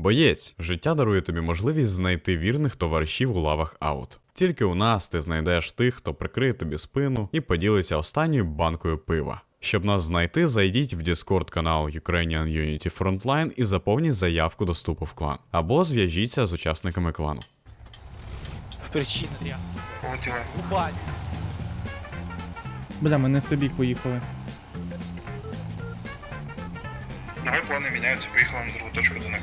Боєць, життя дарує тобі можливість знайти вірних товаришів у лавах аут. Тільки у нас ти знайдеш тих, хто прикриє тобі спину і поділиться останньою банкою пива. Щоб нас знайти, зайдіть в Discord канал Ukrainian Unity Frontline і заповніть заявку до вступу в клан. Або зв'яжіться з учасниками клану. Причина тряска. Бля, ми не в тобі поїхали. Давай плани міняються, поїхали на другу точку до них.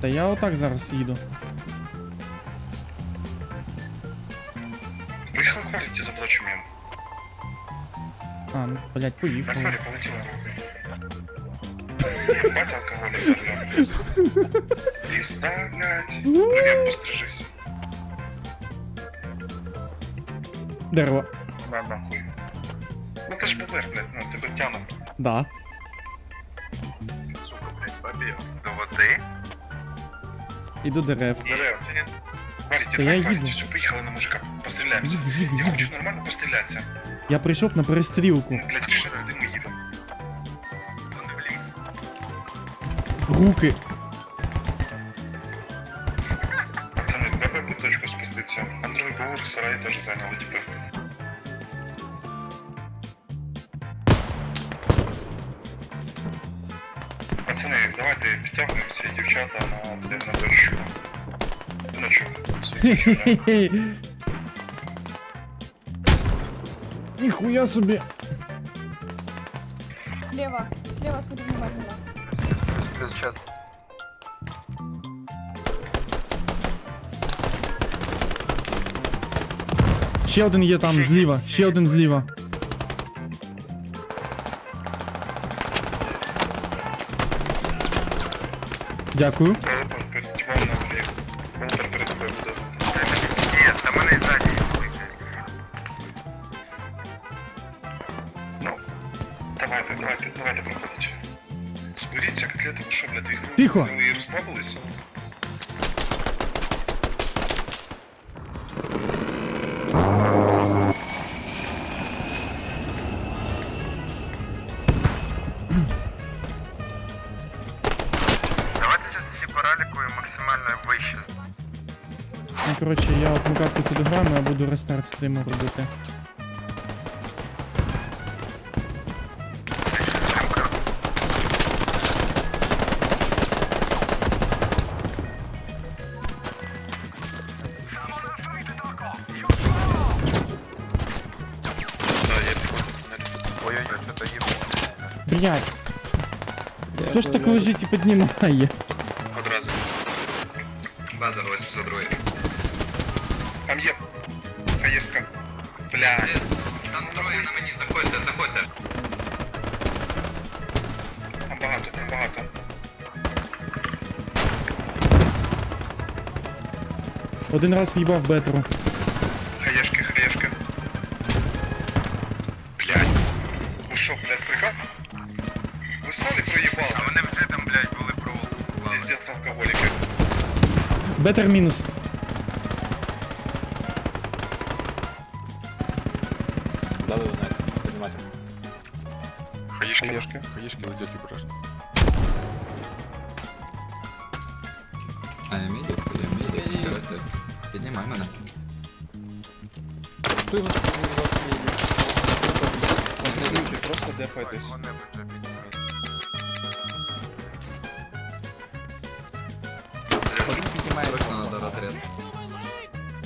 Та я отак зараз їду. Поїхали кваліті заплачемо їм. А, ну, блядь, На поїхали. квалі полетіли нахуй. Ебать алкоголя за рулем. Пизда, блядь. Привет, пострижись. Дерево. На нахуй. Ну ти ж бобер, блядь, ну тебе тяну. Да. Побіг. До води? І до дерев. Дерев. Варите, Та я давай все, поїхали на мужика, постріляємося. Я хочу нормально пострілятися. Я прийшов на перестрілку. Блядь, ще куди ми їдемо? То не в ліс. Руки. Пацани, треба під точку спуститися. А другий поверх сараї теж зайняли типи. Пацани, давайте підтягнемося, дівчата, на це на дощу. Ночок. Хе-хе-хе. Ніхуя собі. Слева, слева, смотри внимательно. Сейчас. Ще один є там Ще є, зліва. ще Ще є. один зліва. Дякую. Ні, на мене ззаді. Ну, давайте, давайте, давайте проходить. Зберіться, котлети, ви що, блядь, ігру? Тихо. Ви розслабились? Коротше, я мукавку цю дограю, я буду рестарт стриму робити. Блядь. Хто ж так лежить і піднімає? Одразу. База 802. Бля. Там троє на мені, заходьте, заходьте. Там багато, там багато. Один раз в'їбав бетру. Хаєшки, хаєшки. Блядь. Ви що, блядь, прикал? Ви солі проїбали? А вони вже там, блядь, були проволоку. Пиздец алкоголіки. Бетер мінус. Хаєшки. Хаєшки, хаєшки летять обережно. А я міді, я міді, Тереса. Піднімай мене. Хто його у вас їде? Контролюйте, просто дефайтесь. Срочно надо розрез.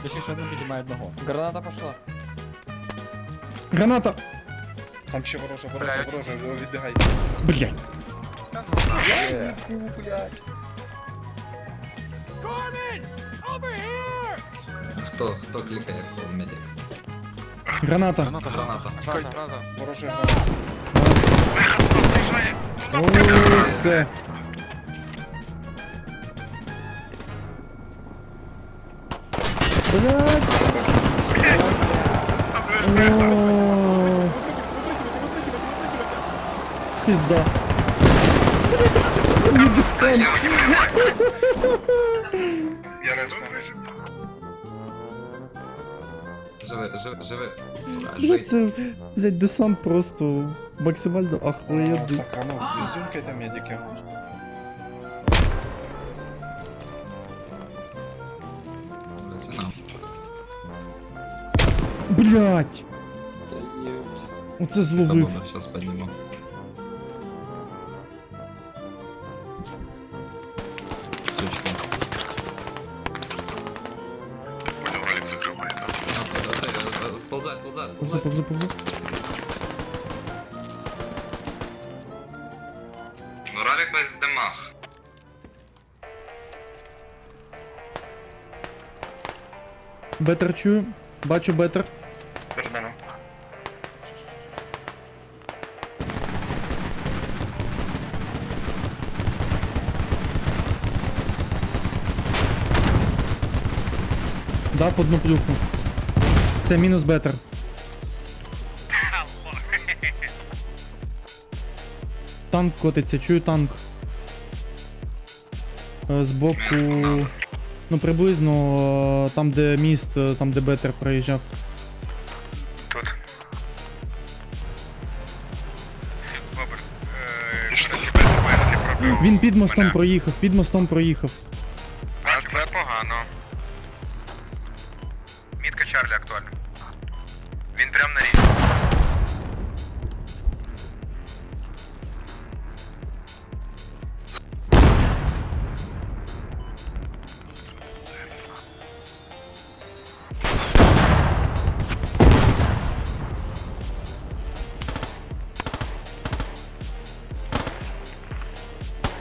Точніше, один підіймає одного. Граната пошла. Граната! Там ще ворожа, ворожа, ворожа, відбігай. Блядь. Є. Хто, хто клікає кол медик? Граната. Граната, Граната. Ворожа граната. О, все. Блядь. О. пизда. Недосан. Я раз на режим. Живе, живе, живе. Блядь, це, десант просто максимально ахуєнний. Так, а ну, візюнки до медики. Блять! Оце зловив. Зараз піднімемо. Сучки. Е, е, Ползать, ползать, Повзи, ползать. Ну, ралік весь в димах. Бетер чую. Бачу бетер. Дав одну плюху. Це мінус бетер. Танк котиться, чую танк. Е, Збоку. Ну приблизно е, там, де міст, е, там де бетер проїжджав. Тут. Він під мостом проїхав, під мостом проїхав. Чарлі актуальна. Він прям на рівні.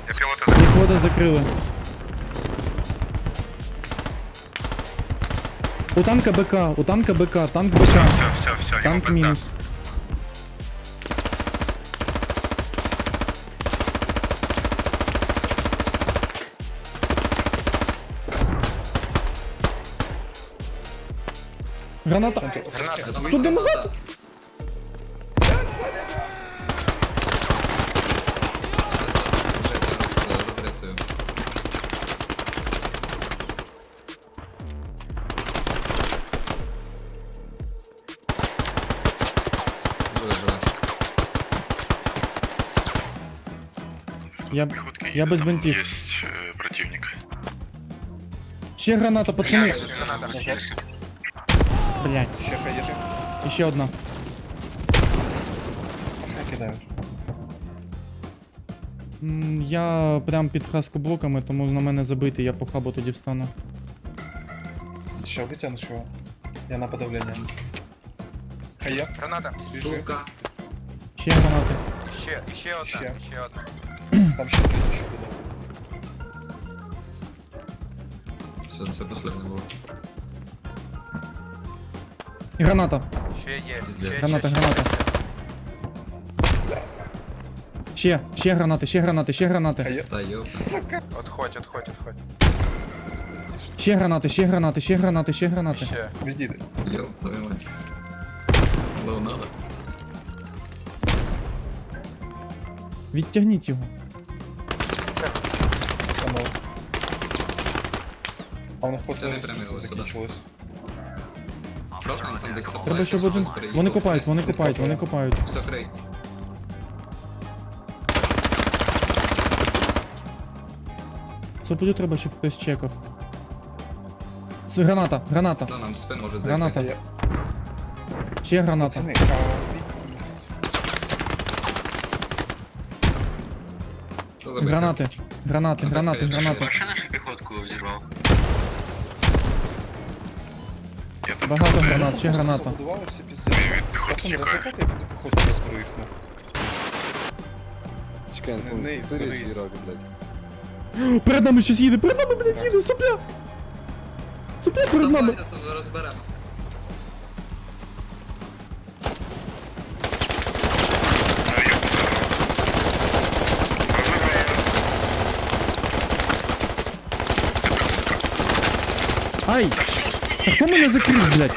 Я пілота закрив. Відходи закрили. У танка БК, у танка БК, танк БК. Все, все, все, все Танк пизда. мінус. Граната. Граната. Туди назад. Я, Піхотки я без бинтів. Є е, противник. Ще граната, пацани. Блять, Ще хай і ще одна. Хай кидають. М, Я прям під хаскоблоками, тому на мене забитий, я по хабу тоді встану. Ще витягнеш його. Я на подавлення. Хай є. Граната. Біжи. Сука. Ще гранати. Ще, ще одна, Ще. ще одна. Там ще три ще буде. Все, це последнє було. І граната. Ще є. Пиздец. Граната, граната. Ще, ще гранати, ще гранати, ще гранати. Та йоп. Отходь, отходь, отходь. Ще гранати, ще гранати, ще гранати, ще гранати. Ще. Відійди. Йоп, твою мать. Лоу надо. Відтягніть його. Канал. А у Це потім не. Правда, там десь Треба, щоб один. Вони копають, вони копають, вони копають. Все, крий. Соплю треба, щоб хтось чекав. С- Граната, граната, На нам в спину може зайти. граната. Є. Ще граната. Пацани, а... Гранати, гранати, Ну, так, гранати, конечно. гранати. Вообще нашу пехотку взорвал. Багато гранат, ще граната. Пацани, розлякати, я буду походу розберу їх. ну. Чекай, Не- ну, не із- блядь. Перед нами щось їде, перед нами, блядь, їде, сопля! Сопля перед нами! Давайте з тобою розберемо. Ай! Та хто мене закрив, блядь?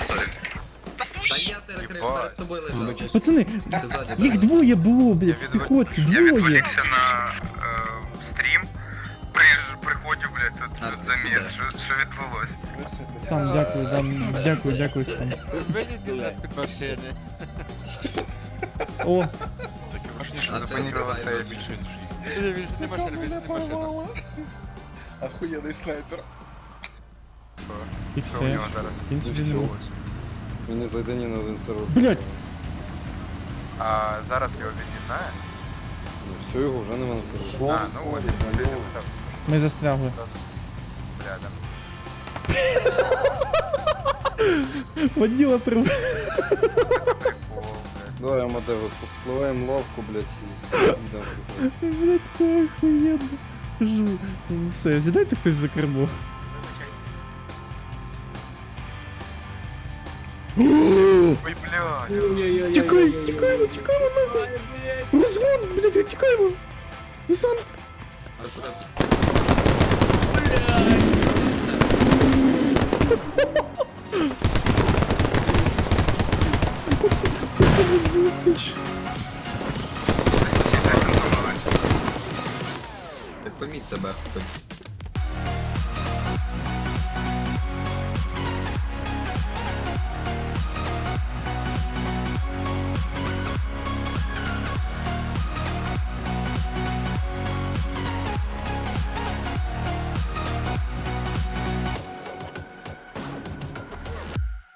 Та я тебе крив, Єбать. перед тобою лежав. Пацани, Ти ззаді, їх так. двоє було, блядь, Я в піхоті, Я двоє. відволікся на е, стрім. При, приходжу, блядь, тут А, це заміс. куди? Що, що відбулось? Висвітлися. Сам дякую, дам, дякую, дякую, сам. Вийдіть нас під машини. О, Таке враження, що А ти забанірували не цей знаю, більше. Візьми машину, візьми машину. Охуєнний снайпер. Що? І Що у нього все. зараз? Він собі не був. Він не зайде ні на один сервер. Блядь. А зараз його від'єднає? Ну, все, його вже нема на сервері. А, ну от, блядь, там, Ми застрягли. бля, там. Воділа прям. Прикол, блядь. Давай, Амадео, словаєм лавку, блядь, і йдемо. Блять, це охуєнно. Кажу. Все, сідайте хтось за кермо. Ой, блядь. Тікай, тікаємо, тікаємо нахуй. Розгон, блядь, тікаємо. Десант. Аккуратно. Зустріч. Так поміть тебе хоч.